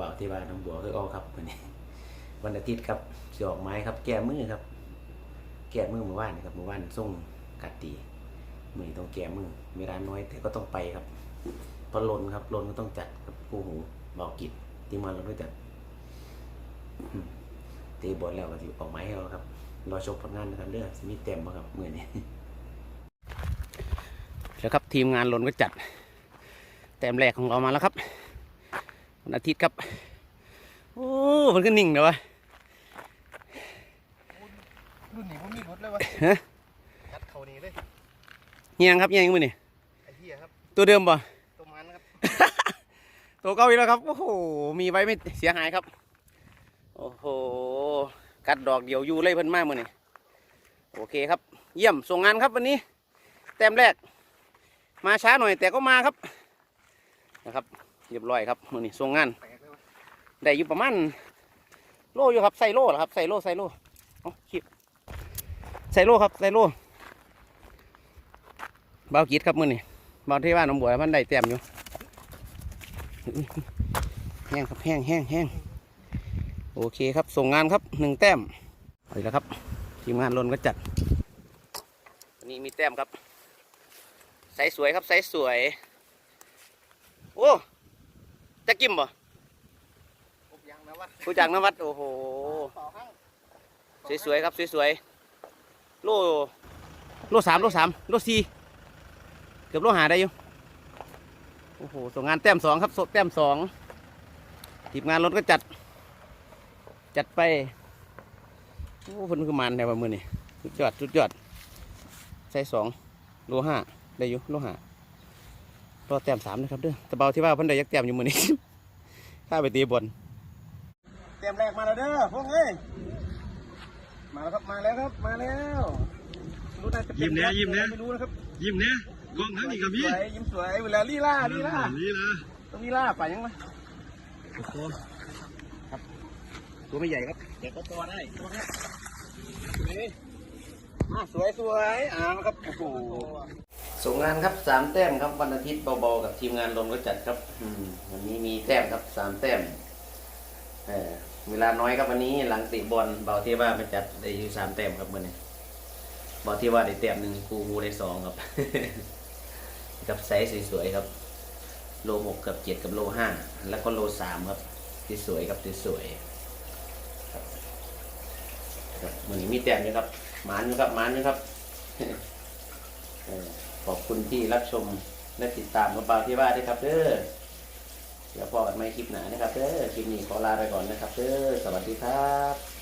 บ่าวที่ว่าน้องบัวคือเอครับวันนี้ วันอาทิตย์ครับสอกไม้ครับ แก้มือครับ แก้มือเมื่อวานครับเมื่อวานส่งกัดตีมือต้องแก้มือเวลาน้อยแต่ก็ต้องไปครับพราะลนครับลนก็ต้องจัดครับผู้หูเบากิจที่มาเราด้วยจัดตีบอลแล้วก็สิออกไม้ให้เราครับรอชมผลงานนะครับเด้อสมีเต็มบ่ครับมือนี้แล้วครับทีมงานลนก็จัดแต้มแรกของเรามาแล้วครับ วันอาทิตย์ครับ โอ้มันก็นิ่งเลยวะรุ่นนี้ผมมีรถเลยวะฮะกัดเขานี่เลยเฮียงครับเฮียงมือนี่ไอ้เหี้ยครับ ตัวเดิมป่ะตัวมันครับ ตัวเก่าอีกแล้วครับ โอ้โห มีไว้ไม่เสียหายครับ โอ้โห กัดดอกเดียวอยู่เลยเพิ่นมากมือนี่โอเคครับ เยี่ยม ส่งงานครับวันนี้ แต้มแรก มาช้าหน่อยแต่ก็มาครับ นะครับ เรียบร้อยครับมือนี้ส่งงานได้อยู่ประมาณโลอยู่ครับใส่โลเหรอครับใส่โลใส่โลเอาขีดใส่โลครับใส่โลเบากีดครับมือนี่เบาเทว่าหน้องบัวมันได้เต็มอยู่แห้งครับแห้งแห้งแห้งโอเคครับส่งงานครับหนึ่งแต้มเอาอีกแล้วครับ ทีมงานลนก็จัดนนี้มีแต้มครับใสสวยครับใสสวย โอ้ จะกิมบ่อบยางนะวะผู้จากนวัดโอ้โห ต่อข้างสวยๆครับสวยๆโลโลสามโลสามโลสี่เกือบโลหาได้อยู่โอ้โหส่งงานแต้มสองครับแต้มสองทีมงานรถก็จัด จัดไปโอ้เพิ่นคือมันแนวมือนี่สุดยอดสุดยอดใส่สองโลห้าได้อยู่โลห้า รอแต้มสามนะครับเด้อแตะเบาที่ว่าเพิ่นได้ยักแต้มอยู่มือนี้ถ้าไปตีบอลเตรียมแรกมาแล้วเด้อพวกเอ้ยมาแล้วครับมาแล้วครับมาแล้วรู้น่าจะเป็นยิ้มแน่ยิ้มแน่ไม่รู้นะครับยิ้มเนี่ยกล้องทั้งนี้กับพี่สวยยิ้มสวยเวลาลีลาลีลานี่ละต้องลีลาไปยังไงโอ้โหตัวไม่ใหญ่ครับแต่ก็ตัวได้ตัวนี้อะสวยสวยอ่าครับโอ้โห ส่งงานครับสามแต้มครับวันอาทิตย์เบาๆกับทีมงานลงก็จัดครับอืมวันนี้มีแต้มครับสามแต้มเออเวลาน้อยครับวันนี้หลังติบอลเบาเทว่ามาจัดได้อยู่สามแต้มครับเมื่อนี้เบาเทว่าได้แต้มหนึ่งครูงูได้สองครับ กับไซส์สวยๆครับ โลหกกับเจ็ดกับโลห้าแล้วก็โลสามครับที่สวยครับที่สวยครับครับมื่อนี้มีแต้มอยู่ครับหมานอยู่ครับหมานอยู่ครับ ขอบคุณที่รับชมและติดตามกับเบาที่ว่าด้วยครับเด้อเดี๋ยวพอกันไม่คลิปหนานะครับเด้อคลิปนี้ขอลาไปก่อนนะครับเด้อสวัสดีครับ